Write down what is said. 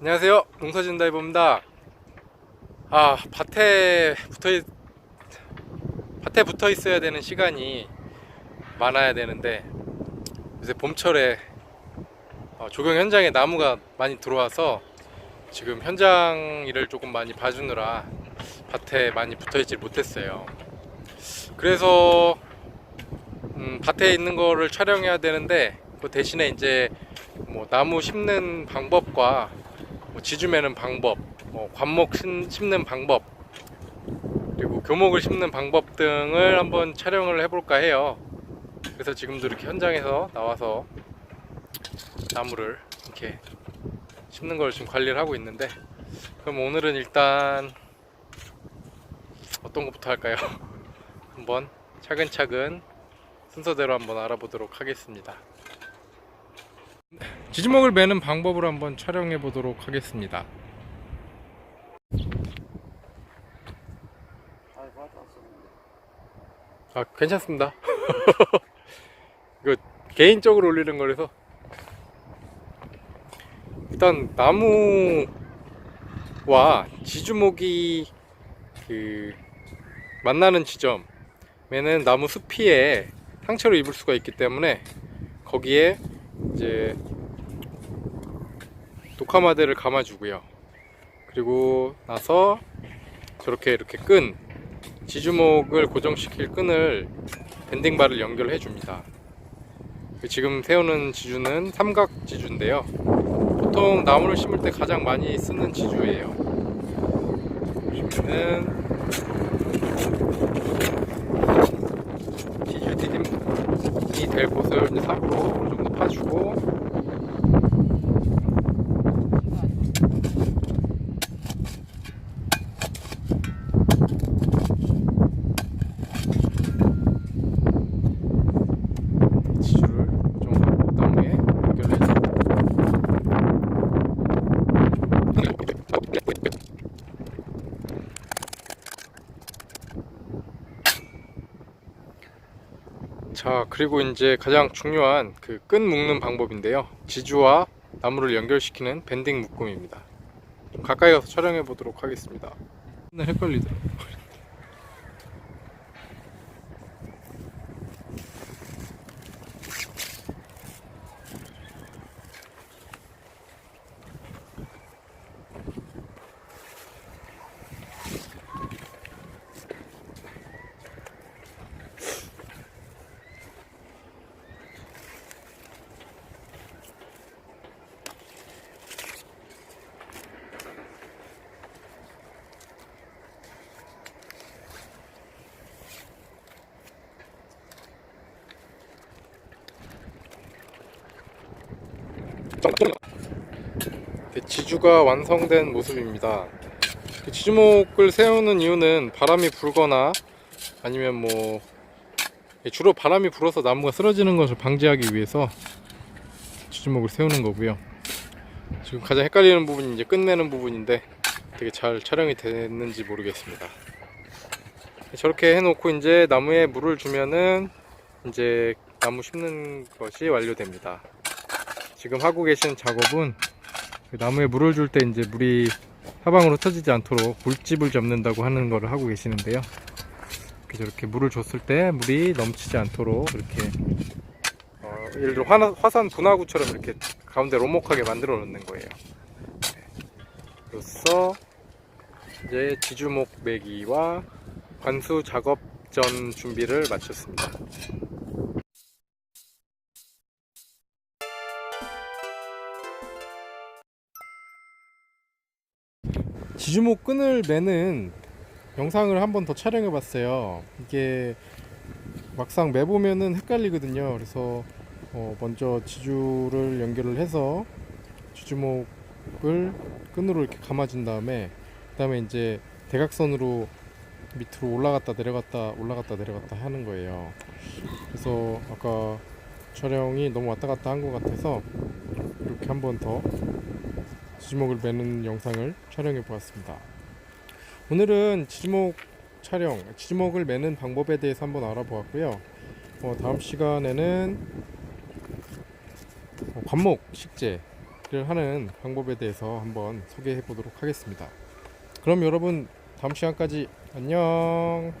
안녕하세요. 농사진 다이버입니다. 아, 밭에 붙어 있, 밭에 붙어 있어야 되는 시간이 많아야 되는데 요새 봄철에 어, 조경 현장에 나무가 많이 들어와서 지금 현장 일을 조금 많이 봐주느라 밭에 많이 붙어 있질 못했어요. 그래서 음, 밭에 있는 거를 촬영해야 되는데 그 대신에 이제 뭐 나무 심는 방법과 뭐 지주 매는 방법, 뭐 관목 심- 심는 방법, 그리고 교목을 심는 방법 등을 한번 촬영을 해볼까 해요. 그래서 지금도 이렇게 현장에서 나와서 나무를 이렇게 심는 걸 지금 관리를 하고 있는데, 그럼 오늘은 일단 어떤 것부터 할까요? 한번 차근차근 순서대로 한번 알아보도록 하겠습니다. 지지목을 매는 방법을 한번 촬영해 보도록 하겠습니다. 아 괜찮습니다. 이거 개인적으로 올리는 거라서 일단 나무와 지주목이 그 만나는 지점에는 나무 숲이에 상처를 입을 수가 있기 때문에 거기에 이제 독화마대를 감아주고요. 그리고 나서 저렇게 이렇게 끈 지주목을 고정시킬 끈을 밴딩바를 연결해 줍니다. 지금 세우는 지주는 삼각 지주인데요. 보통 나무를 심을 때 가장 많이 쓰는 지주예요. 보시면은 지주 디딤이 될 곳을 이제 삽으로 어느 정도 파주고 지주를 좀 나무에 연결해서 자 그리고 이제 가장 중요한 그 끈 묶는 방법인데요. 지주와 나무를 연결시키는 밴딩 묶음입니다. 좀 가까이 가서 촬영해 보도록 하겠습니다. 맨날 헷갈리더라고 네, 지주가 완성된 모습입니다. 그 지주목을 세우는 이유는 바람이 불거나 아니면 뭐 주로 바람이 불어서 나무가 쓰러지는 것을 방지하기 위해서 지주목을 세우는 거고요. 지금 가장 헷갈리는 부분이 이제 끝내는 부분인데 되게 잘 촬영이 됐는지 모르겠습니다. 저렇게 해놓고 이제 나무에 물을 주면은 이제 나무 심는 것이 완료됩니다. 지금 하고 계신 작업은 그 나무에 물을 줄 때 이제 물이 사방으로 터지지 않도록 물집을 잡는다고 하는 거를 하고 계시는데요. 이렇게 물을 줬을 때 물이 넘치지 않도록 이렇게 어, 예를 들어 화나- 화산 분화구처럼 이렇게 가운데 오목하게 만들어 놓는 거예요. 네. 그로써 이제 지주목 매기와 관수 작업 전 준비를 마쳤습니다. 지주목 끈을 매는 영상을 한 번 더 촬영해 봤어요. 이게 막상 매보면은 헷갈리거든요. 그래서 어, 먼저 지주를 연결을 해서 지주목을 끈으로 이렇게 감아준 다음에 그 다음에 이제 대각선으로 밑으로 올라갔다 내려갔다 올라갔다 내려갔다 하는 거예요. 그래서 아까 촬영이 너무 왔다 갔다 한 것 같아서 이렇게 한 번 더 지주목을 매는 영상을 촬영해 보았습니다. 오늘은 지주목 촬영, 지주목을 매는 방법에 대해서 한번 알아보았고요. 어, 다음 시간에는 어, 관목 식재 하는 방법에 대해서 한번 소개해 보도록 하겠습니다. 그럼 여러분 다음 시간까지 안녕.